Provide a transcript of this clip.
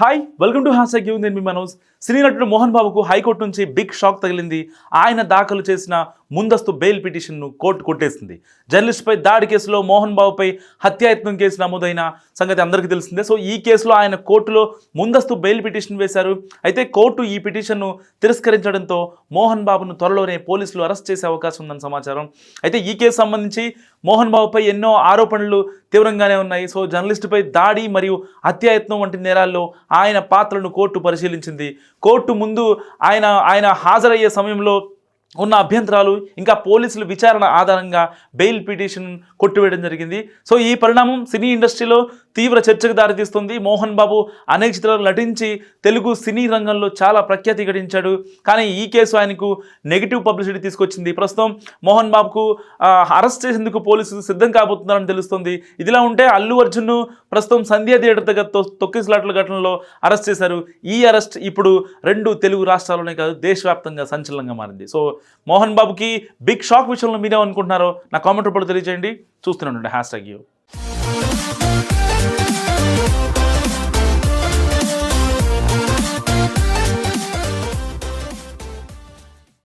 Hi welcome to hash అగ్యూ నేను మీ మనోజ్. సినీ నటుడు మోహన్ బాబుకు హైకోర్టు నుంచి బిగ్ షాక్ తగిలింది. ఆయన దాఖలు చేసిన ముందస్తు బెయిల్ పిటిషన్ను కోర్టు కొట్టేసింది. జర్నలిస్ట్పై దాడి కేసులో మోహన్ బాబుపై హత్యాయత్నం కేసు నమోదైన సంగతి అందరికీ తెలిసిందే. సో ఈ కేసులో ఆయన కోర్టులో ముందస్తు బెయిల్ పిటిషన్ వేశారు. అయితే కోర్టు ఈ పిటిషన్ను తిరస్కరించడంతో మోహన్ బాబును త్వరలోనే పోలీసులు అరెస్ట్ చేసే అవకాశం ఉందని సమాచారం. అయితే ఈ కేసు సంబంధించి మోహన్ బాబుపై ఎన్నో ఆరోపణలు తీవ్రంగానే ఉన్నాయి. సో జర్నలిస్టుపై దాడి మరియు హత్యాయత్నం వంటి నేరాల్లో ఆయన పాత్రను కోర్టు పరిశీలించింది. కోర్టు ముందు ఆయన ఆయన హాజరయ్యే సమయంలో ఉన్న అభ్యంతరాలు ఇంకా పోలీసులు విచారణ ఆధారంగా బెయిల్ పిటిషన్ కొట్టివేయడం జరిగింది. సో ఈ పరిణామం సినీ ఇండస్ట్రీలో తీవ్ర చర్చకు దారితీస్తుంది. మోహన్ బాబు అనేక చిత్రాలు నటించి తెలుగు సినీ రంగంలో చాలా ప్రఖ్యాతి గడించాడు. కానీ ఈ కేసు ఆయనకు నెగిటివ్ పబ్లిసిటీ తీసుకొచ్చింది. ప్రస్తుతం మోహన్ బాబుకు అరెస్ట్ చేసేందుకు పోలీసులు సిద్ధం కాబోతున్నారని తెలుస్తుంది. ఇదిలా ఉంటే అల్లు అర్జున్ను ప్రస్తుతం సంధ్యా థియేటర్ దగ్గర తొ- తొక్కిసలాట్ల ఘటనలో అరెస్ట్ చేశారు. ఈ అరెస్ట్ ఇప్పుడు రెండు తెలుగు రాష్ట్రాల్లోనే కాదు దేశవ్యాప్తంగా సంచలనంగా మారింది. సో మోహన్ బాబుకి బిగ్ షాక్ విషయంలో మీరేమనుకుంటున్నారో నా కామెంట్ రూపంలో తెలియజేయండి. చూస్తున్నాను హ్యాష్ ట్యాగ్ యూ.